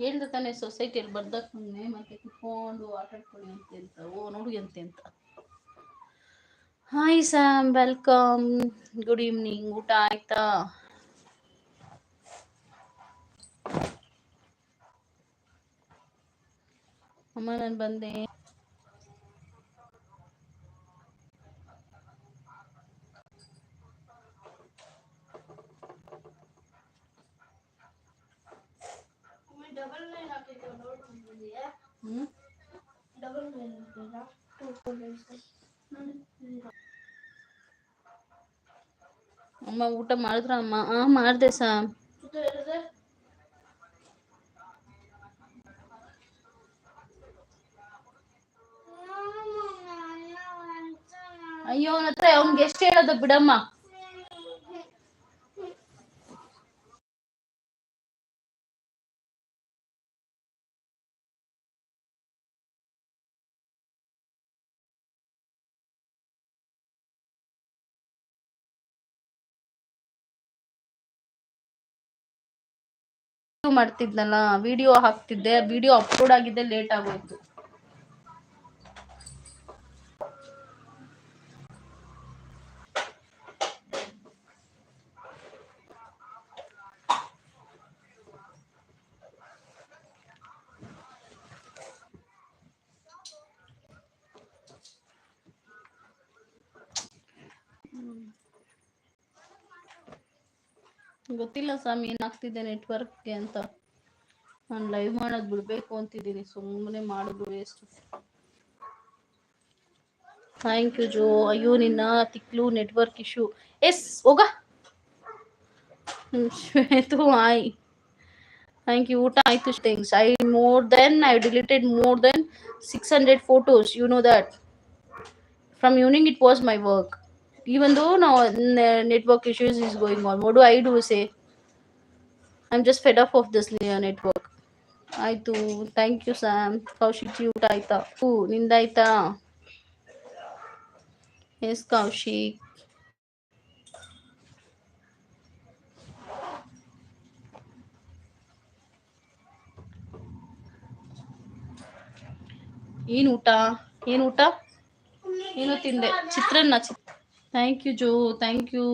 ಹೇಳ್ದೆ ತಾನೇ ಸೊಸೈಟಿಯಲ್ಲಿ ಬರ್ದಕ್ಕೆ ಮತ್ತೆ ಕುತ್ಕೊಂಡು ಆಟಾಡ್ಕೊಳ್ಳಿ ಅಂತೆ ಅಂತ ಓ ನೋಡಿ ಅಂತೆ ಅಂತ hi Sam welcome good evening ಊಟ ಆಯ್ತಾ? ಅಮ್ಮ, ನಾನು ಬಂದೆ. ಅಮ್ಮ ಊಟ ಮಾಡಿದ್ರ ಅಮ್ಮ? ಆ ಮಾಡಿದೆ ಸಾ. ಅಯ್ಯೋ ಅವನ ಹತ್ರ ಅವ್ನಿಗೆ ಎಷ್ಟು ಹೇಳೋದು ಬಿಡಮ್ಮ. ಮಾಡ್ತಿದ್ನಲ್ಲ ವಿಡಿಯೋ ಹಾಕ್ತಿದ್ದೆ ವಿಡಿಯೋ ಅಪ್ಲೋಡ್ ಆಗಿದ್ದೆ ಲೇಟ್ ಆಗೋಯ್ತು. ಗೊತ್ತಿಲ್ಲ ಸ್ವಾಮಿ ಏನಾಗ್ತಿದೆ ನೆಟ್ವರ್ಕ್ಗೆ ಅಂತ. ನಾನು ಲೈವ್ ಮಾಡೋದು ಬಿಡಬೇಕು ಅಂತಿದ್ದೀನಿ ಸುಮ್ಮನೆ ಮಾಡೋದು ವೇಸ್ಟ್ ಥ್ಯಾಂಕ್ ಯು ಜೋ. ಅಯ್ಯೋ, ನಿನ್ನ ತಿಕ್ಲು ನೆಟ್ವರ್ಕ್ ಇಶ್ಯೂ ಎಸ್, ಹೋಗ. ಶ್ವೇತು, ಆಯ್. ಥ್ಯಾಂಕ್ ಯು ಊಟ ಆಯ್ತು. Things I more than I deleted more than six hundred photos you know that from evening it was my work. Even though now network issues is going on what do i do say i'm just fed up of this uh, network ಆಯ್ತು thank you Sam Kaushik ಊಟ ಆಯ್ತಾ ಹೂ ನಿಂದಾಯ್ತಾ S Kaushik ಏನ್ ಊಟ ಏನ್ ಊಟ ಏನು ತಿಂದೆ ಚಿತ್ರಾನ್ನ thank you Jo thank you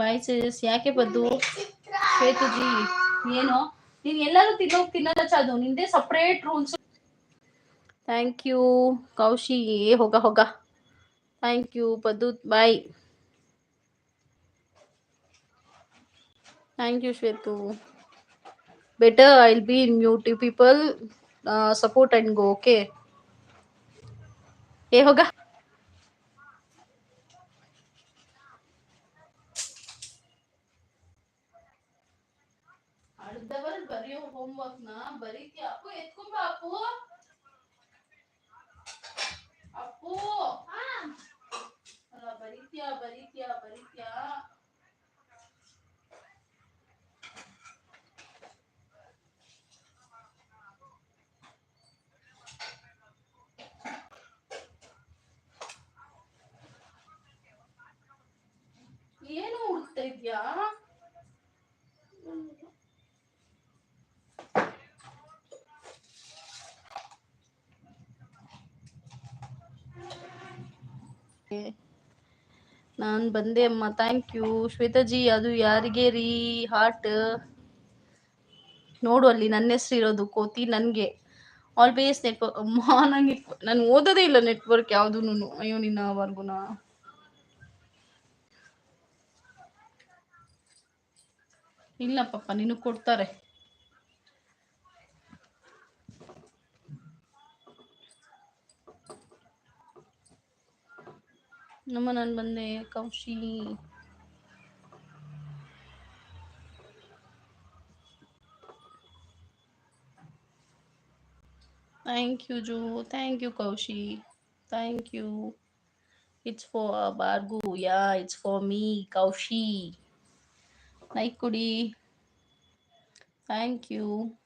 bye says ಯಾಕೆ ಬದ್ದು ಶ್ವೇತುಜಿ ಏನು? ನೀನ್ ಎಲ್ಲರೂ ತಿನ್ನೋಗ್ ತಿನ್ನಲ್ಲ ಚಾದು. ನಿಂದೆ separate rules thank you Kaushi, ಏ, ಹೋಗ ಹೋಗ. Thank you Paddu. Bye thank you Shwetu. Better I will be in mute you people support and go okay ಏ, ಹೋಗ ಅರ್ಧವರ್ ಬರೆಯೋ ಹೋಮ್ವರ್ಕ್ನ ಬರೀತೀಯ ಅಪ್ಪು ಎತ್ಕೊಂಬ ಅಪ್ಪು ಅಪ್ಪು ಅಲ್ಲ ಬರೀತೀಯ ಬರೀತೀಯ ಬರೀತೀಯ ಏನು ಹುಡುಕ್ತಾ ಇದ್ಯಾ ನಾನು ಬಂದೆ ಅಮ್ಮ ಥ್ಯಾಂಕ್ ಯು ಶ್ವೇತಾಜಿ, ಅದು ಯಾರಿಗೆ ರೀ? ಹಾರ್ಟ್ ನೋಡು ಅಲ್ಲಿ ನನ್ನ ಹೆಸರು ಇರೋದು, ಕೋತಿ ನನಗೆ. ಆಲ್ವೇಸ್ ನೆಟ್ವರ್ಕ್ ಅಮ್ಮ, ನಂಗೆ ನಾನು ಓದೋದೇ ಇಲ್ಲ ನೆಟ್ವರ್ಕ್ ಯಾವ್ದು ಅಯ್ಯೋ ನಿನ್ನ ವರ್ಗುನ ಇಲ್ಲ ಪಾಪ ನಿನಗೆ ಕೊಡ್ತಾರೆ. naman ang bande kaushi thank you jo thank you kaushi thank you. It's for uh, bargu. Yeah it's for me kaushi naikudi thank you.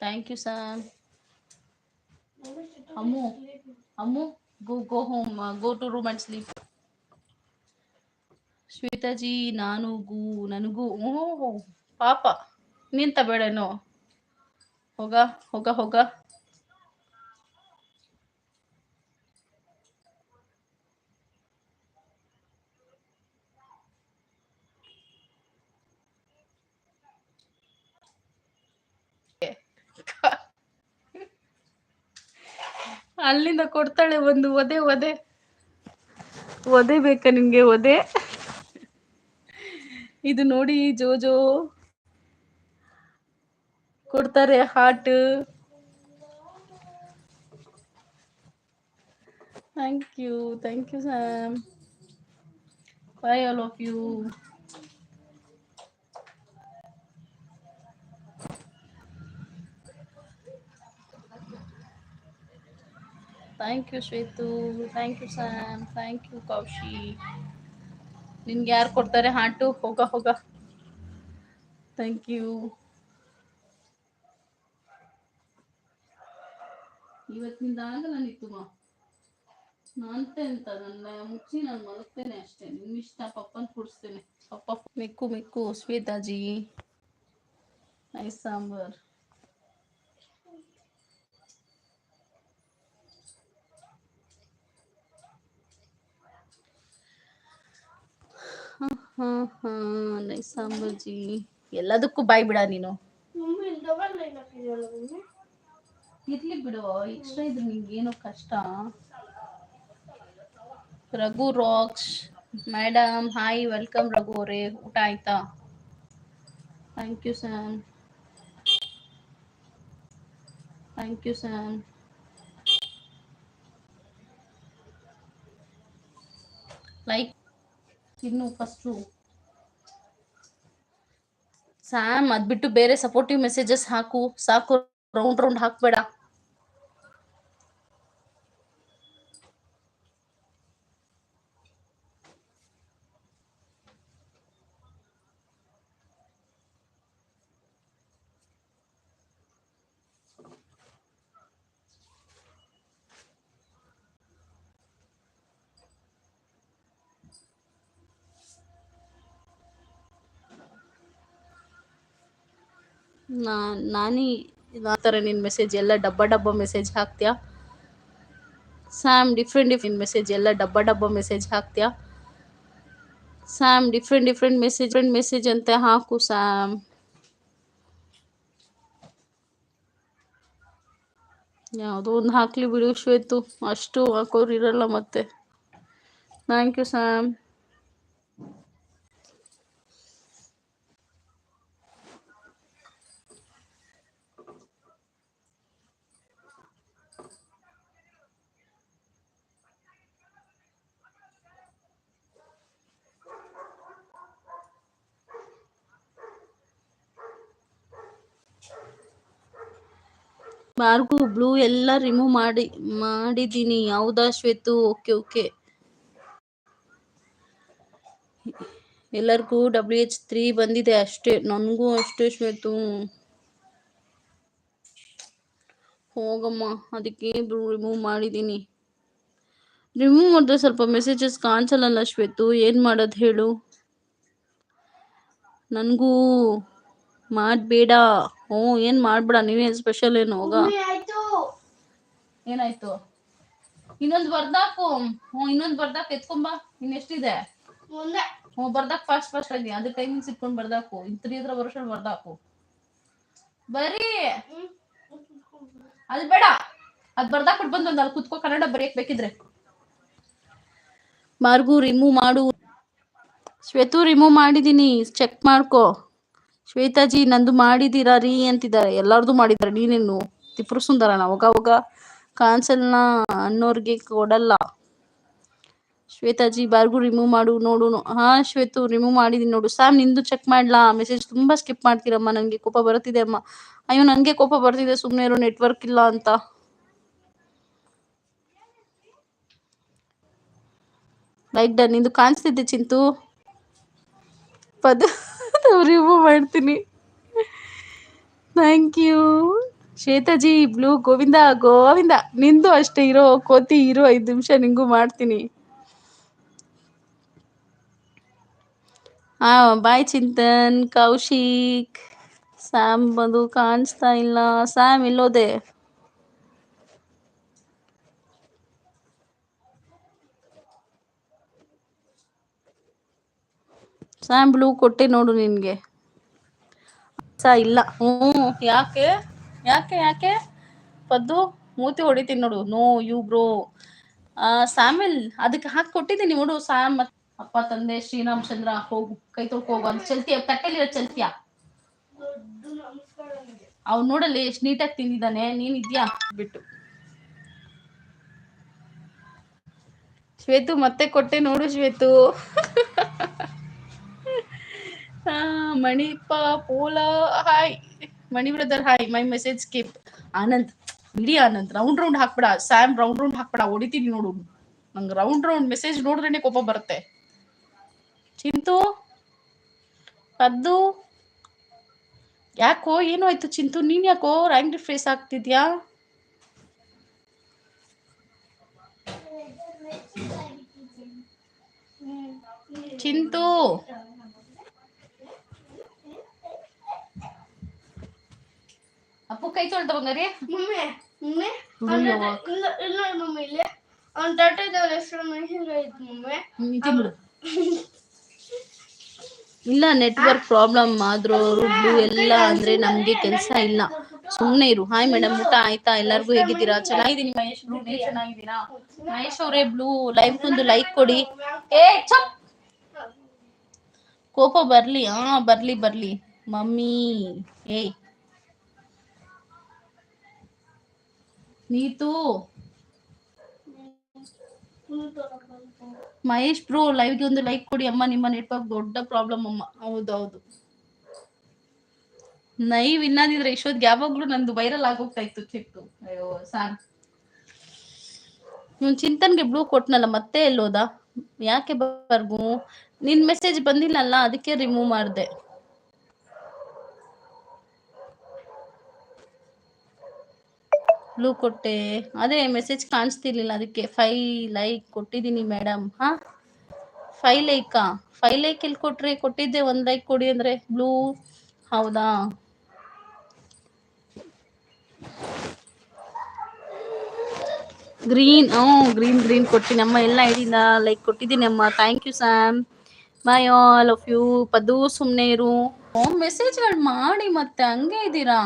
Thank you sam ammu ammu Ammu go go home go to room and sleep Shwetaji, ನಾನು ಗು, ನನಗೂ ಓಹೋ ಪಾಪ. ನಿಂತ ಬೇಡನೋ ಹೋಗ ಹೋಗ ಹೋಗ. ಅಲ್ಲಿಂದ ಕೊಡ್ತಾಳೆ ಒಂದು ಒದೆ ಒದೆ. ಒದೆ ಬೇಕಾ ನಿಮ್ಗೆ ಒದೆ? ಇದು ನೋಡಿ ಜೋಜೋ. ಕೊಡ್ತಾರೆ heart thank you thank you Sam bye all of you thank you Shwetu thank you Sam thank you Kaushi ನಿನ್ಗೆ ಯಾರು ಕೊಡ್ತಾರೆ? ಹಾಟು? ಹೋಗ ಹೋಗ. ಥ್ಯಾಂಕ್ ಯು ಇವತ್ತಿನಿಂದ ಆಗಲ್ಲ ನಿತ್ತು ನಾನಂತೆ ಅಂತ. ನನ್ನ ಮುಚ್ಚಿ ನಾನು ಮಲಗ್ತೇನೆ ಅಷ್ಟೇ. ನಿಮ್ಮ ಇಷ್ಟ ಪಪ್ಪನ ಕುಡಿಸ್ತೇನೆ. ಪಪ್ಪ ಮಿಕ್ಕು ಮಿಕ್ಕು, ಶ್ವೇತಾಜಿ. ನೈಸ್ ಸಾಂಬಾರ್. ಹಾ ಹಾ ಹಾ ನೈಸ್ ಸಾಂಬಾರ್ ಎಲ್ಲದಕ್ಕೂ ಬಾಯ್ ಬಿಡ ನೀನು. ಇರ್ಲಿ ಬಿಡು ಎಕ್ಸ್ಟ್ರಾ ಇದ್ರೆ ನಿಂಗೆ ಏನೋ ಕಷ್ಟ. Raghu rocks madam hi welcome Raghu ಅವರೇ. ಊಟ ಆಯ್ತಾ? Thank you sir thank you Sam like ಇನ್ನು ಫಸ್ಟು ಸ್ಯಾಮ್ ಅದ್ಬಿಟ್ಟು ಬೇರೆ ಸಪೋರ್ಟಿವ್ ಮೆಸೇಜಸ್ ಹಾಕು. ಸಾಕು ರೌಂಡ್ ರೌಂಡ್ ಹಾಕ್ಬೇಡ. ನಾ, ನಾನಿ ಆ ಥರ ನಿನ್ನ ಮೆಸೇಜ್ ಎಲ್ಲ ಡಬ್ಬ ಡಬ್ಬ ಮೆಸೇಜ್ ಹಾಕ್ತೀಯಾ? ಸ್ಯಾಮ್ ಡಿಫ್ರೆಂಟ್ ಡಿಫ್ರೆಂಟ್ ಮೆಸೇಜ್ ಎಲ್ಲ ಡಬ್ಬ ಡಬ್ಬ message ಹಾಕ್ತೀಯಾ? Sam different different message different message ಅಂತ ಹಾಕು ಸ್ಯಾಮ್ ಯಾವುದೋ ಒಂದು ಹಾಕ್ಲಿ ಬಿಡು, ಶ್ವೇತು. ಅಷ್ಟು ಹಾಕೋರು ಇರಲ್ಲ ಮತ್ತೆ. ಥ್ಯಾಂಕ್ ಯು ಸ್ಯಾಮ್ ಮಾರ್ಗು ಬ್ಲೂ ಎಲ್ಲ ರಿಮೂವ್ ಮಾಡಿ, ಮಾಡಿದ್ದೀನಿ. ಹೌದಾ ಶ್ವೇತು? Okay okay. ಎಲ್ಲರಿಗೂ ಡಬ್ಲ್ಯೂ ಎಚ್ ತ್ರೀ ಬಂದಿದೆ ಅಷ್ಟೇ. ನನಗೂ ಅಷ್ಟೇ ಶ್ವೇತು. ಹೋಗಮ್ಮ, ಅದಕ್ಕೆ ರಿಮೂವ್ ಮಾಡಿದ್ದೀನಿ. ರಿಮೂವ್ ಮಾಡಿದ್ರೆ ಸ್ವಲ್ಪ ಮೆಸೇಜಸ್ ಕಾಣಿಸಲ್ಲ ಶ್ವೇತು? ಏನು ಮಾಡೋದು ಹೇಳು? ನನಗೂ ಮಾಡಬೇಡ. ಹ್ಞೂ ಏನು ಮಾಡಬೇಡ ನೀವೇನು ಸ್ಪೆಷಲ್ ಏನು ಹೋಗ. ಏನಾಯ್ತು? ಇನ್ನೊಂದು ಬರ್ದಾಕು. ಹ್ಞೂ ಇನ್ನೊಂದ್ ಬರ್ದಾಕ್ ಎತ್ಕೊಂಬ ಇನ್ ಎಷ್ಟಿದೆ? ಹ್ಞೂ ಬರ್ದಾಕ್ ಫಾಸ್ಟ್ ಫಾಸ್ಟ್ ಆಗಿ. ಅದ್ ಟೈಮಿಂಗ್ಸ್ ಇಟ್ಕೊಂಡು ಬರ್ದಾಕು. ಇನ್ ತ್ರೀ ಹತ್ರ ಬರೋಷ್ಟು ಬರ್ದಾಕು. ಬರೀ ಅಲ್ ಅಲ್ಲಿ ಬೇಡ. ಅದ್ ಬರ್ದಾಕ್ಬಿಟ್ಟು ಬಂದು ಒಂದು ಅಲ್ಲಿ ಕುತ್ಕೋ ಕನ್ನಡ ಬರೆಯಕ್ ಬೇಕಿದ್ರೆ. ಮಾರ್ಗು ರಿಮೂವ್ ಮಾಡು. ಶ್ವೇತು ರಿಮೂವ್ ಮಾಡಿದೀನಿ. ಚೆಕ್ ಮಾಡ್ಕೋ. ಶ್ವೇತಾಜಿ, ನಂದು ಮಾಡಿದ್ದೀರಾ ರೀ? ಅಂತಿದ್ದಾರೆ. ಎಲ್ಲಾರ್ದು ಮಾಡಿದ್ದಾರೆ. ನೀನೇನು? ತಿಪ್ರು ಸುಂದರನ ಅವಾಗ ಅವಾಗ ಕಾನ್ಸಲ್ನ ಅನ್ನೋರ್ಗೆ ಕೊಡಲ್ಲ. ಶ್ವೇತಾಜಿ, ಬಾರ್ಗು ರಿಮೂವ್ ಮಾಡು, ನೋಡು ಹಾ, ಶ್ವೇತು, ರಿಮೂವ್ ಮಾಡಿದೀನಿ ನೋಡು. ಸ್ಯಾಮ್, ನಿಂದು ಚೆಕ್ ಮಾಡ್ಲಾ? ಮೆಸೇಜ್ ತುಂಬಾ ಸ್ಕಿಪ್ ಮಾಡ್ತೀರಮ್ಮ. ನನಗೆ ಕೋಪ ಬರ್ತಿದೆ ಅಮ್ಮ. ಅಯ್ಯೋ ನನಗೆ ಕೋಪ ಬರ್ತಿದೆ. ಸುಮ್ಮನೆ ಇರೋ, ನೆಟ್ವರ್ಕ್ ಇಲ್ಲ ಅಂತ. Like done. ನಿಂದು ಕಾಣಿಸ್ತಿದ್ದೆ ಚಿಂತು. ಪದ ರಿಮೂವ್ ಮಾಡ್ತೀನಿ. Thank you Shwetaji, blue, Govinda Govinda, ನಿಂದು ಅಷ್ಟೇ ಇರೋ ಕೋತಿ ಇರೋ ಐದು ನಿಮಿಷ ನಿಂಗೂ ಮಾಡ್ತೀನಿ. ಹಾ ಬಾಯ್ ಚಿಂತನ್, ಕೌಶಿಕ್, ಸ್ಯಾಮ್ ಬಂದು ಕಾಣಿಸ್ತಾ ಇಲ್ಲ. ಸ್ಯಾಮ್ ಎಲ್ಲೋದೆ? ಸ್ಯಾಮ್ ಬ್ಲೂ ಕೊಟ್ಟೆ ನೋಡು ನಿನ್ಗೆ. ಇಲ್ಲ. ಹ್ಞೂ. ಯಾಕೆ? ಯಾಕೆ ಯಾಕೆ? ಪದ್ದು, ಮೂತಿ ಹೊಡಿತೀನಿ ನೋಡು. ನೋ ಯು ಬ್ರೋ ಸ್ಯಾಮಿಲ್ ಅದಕ್ಕೆ ಹಾಕಿ ಕೊಟ್ಟಿದ್ದೀನಿ ನೋಡು. ಸ್ಯಾಮ್ ಅಪ್ಪ, ತಂದೆ ಶ್ರೀರಾಮಚಂದ್ರ ಹೋಗು. ಕೈ ತೊಳ್ಕೋಗು ಅಂತ ಚಲ್ತಿಯ? ತಟ್ಟೆಲಿರೋ ಚಲ್ತಿಯ. ಅವ್ನು ನೋಡಲ್ಲಿ ಎಷ್ಟು ನೀಟಾಗಿ ತಿಂದಿದ್ದಾನೆ. ನೀನ್ ಇದ್ಯಾ? ಬಿಟ್ಟು. ಶ್ವೇತು ಮತ್ತೆ ಕೊಟ್ಟೆ ನೋಡು, ಶ್ವೇತು. ಮಣಿಪ ಪೋಲ, hi. Mani brother hi. My message skip. Anand. ಇಡೀ ಆನಂದ್. ರೌಂಡ್ ರೌಂಡ್ ಹಾಕ್ಬೇಡ. ಸ್ಯಾಮ್, ರೌಂಡ್ ರೌಂಡ್ ಹಾಕ್ಬೇಡ. ಹೊಡಿತೀನಿ ನೋಡು. ನಂಗೆ ರೌಂಡ್ ರೌಂಡ್ ಮೆಸೇಜ್ ನೋಡಿದ್ರೇನೆ ಕೋಪ ಬರುತ್ತೆ. ಚಿಂತು? ಪದ್ದು? ಯಾಕೋ? ಏನೋ ಆಯ್ತು ಚಿಂತು? ನೀನ್ ಯಾಕೋ ರ್ಯಾಂಕ್ ಫೇಸ್ ಆಗ್ತಿದ್ಯಾ? ಚಿಂತು? ಅಪ್ಪು ಕೈ ತೊಳ್ದ ಬಂಗಾರಿ ಮಮ್ಮಿ ಮಮ್ಮಿ ಇಲ್ಲ ಇಲ್ಲ ಮಮ್ಮಿ ಇಲ್ಲಿ ಅವ್ನ ತಟ್ಟೆದವ್ರ ಹೆಸರು ಮೆಣಸಿನ್ಕಾಯಿ ಇತ್ತು ಮಮ್ಮಿ. ಇಲ್ಲ ನೆಟ್ವರ್ಕ್ ಪ್ರಾಬ್ಲಮ್ ಆದ್ರೂ ರುಡ್ಡು ಎಲ್ಲ ಅಂದ್ರೆ ನಮ್ಗೆ ಕೆಲಸ ಇಲ್ಲ. ಸುಮ್ನೆ ಇರು. ಹಾಯ್ ಮೇಡಮ್ ಊಟ ಆಯ್ತಾ? ಎಲ್ಲರಿಗೂ ಹೇಗಿದ್ದೀರಾ? ಚೆನ್ನಾಗಿದ್ದೀನಿ ಮಹೇಶ್ ಬ್ಲೂ ನೀವು ಚೆನ್ನಾಗಿದ್ದೀರಾ? ಮಹೇಶ್ ಅವರೇ ಬ್ಲೂ ಲೈವ್ ಒಂದು ಲೈಕ್ ಕೊಡಿ. ಏ ಚಪ್ ಕೋಪ ಬರ್ಲಿ ಹಾ ಬರ್ಲಿ ಬರ್ಲಿ. ಮಮ್ಮಿ ಏಯ್. ನೀತು. ಮಹೇಶ್ ಬ್ರೋ ಲೈವ್ಗೆ ಒಂದು ಲೈಕ್ ಕೊಡಿ ಅಮ್ಮ ನಿಮ್ಮ ನೆಟ್ವರ್ಕ್ ದೊಡ್ಡ ಪ್ರಾಬ್ಲಮ್ ಅಮ್ಮ. ಹೌದೌದು. ನೈವ್ ಇನ್ನಾದಿದ್ರೆ ಇಷ್ಟೊತ್ ಯಾವಾಗ್ಲೂ ನಂದು ವೈರಲ್ ಆಗೋಗ್ತಾ ಇತ್ತು ಚಿಕ್ಕು ಅಯ್ಯೋ ಸಾರ್. ಇವ್ನು ಚಿಂತನ್ಗೆ ಬ್ಲೂ ಕೊಟ್ನಲ್ಲ ಮತ್ತೆ ಎಲ್ಲೋದ? ಯಾಕೆ ಬರ್ಗು? ನಿನ್ ಮೆಸೇಜ್ ಬಂದಿಲ್ಲಲ್ಲ ಅದಕ್ಕೆ ರಿಮೂವ್ ಮಾಡ್ದೆ. ಬ್ಲೂ ಕೊಟ್ಟೆ. ಅದೇ ಮೆಸೇಜ್ ಕಾಣಿಸ್ತಿರ್ಲಿಲ್ಲ ಅದಕ್ಕೆ. ಫೈ ಲೈಕ್ ಕೊಟ್ಟಿದ್ದೀನಿ ಮೇಡಮ್ ಹಾ? ಫೈ ಲೈಕಾ ಫೈ ಲೈಕ್ ಎಲ್ಲಿ ಕೊಟ್ರಿ? ಕೊಟ್ಟಿದ್ದೆ ಒಂದು ಲೈಕ್ ಕೊಡಿ ಅಂದ್ರೆ. ಬ್ಲೂ ಹೌದಾ? ಗ್ರೀನ್ ಹ್ಞೂ ಗ್ರೀನ್ ಗ್ರೀನ್ ಕೊಟ್ಟಿನಿ ಅಮ್ಮ ಎಲ್ಲ ಐಡಿನ ಲೈಕ್ ಕೊಟ್ಟಿದ್ದೀನಿ ಅಮ್ಮ. Thank you Sam bye all of you ಪದು ಸುಮ್ಮನೆ ಇರು. ಮೆಸೇಜ್ಗಳು ಮಾಡಿ ಮತ್ತೆ ಹಂಗೆ ಇದ್ದೀರಾ?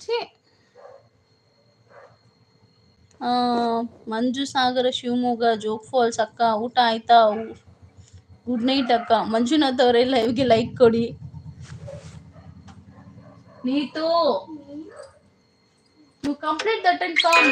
ಛೀ. ಮಂಜು ಸಾಗರ ಶಿವಮೊಗ್ಗ ಜೋಗ್ ಫಾಲ್ಸ್ ಅಕ್ಕ ಊಟ ಆಯ್ತಾ? ಗುಡ್ ನೈಟ್ ಅಕ್ಕ. ಮಂಜುನಾಥ್ ಅವರೇ ಲೈವ್ಗೆ ಲೈಕ್ ಕೊಡಿ. Neethu you complete that and come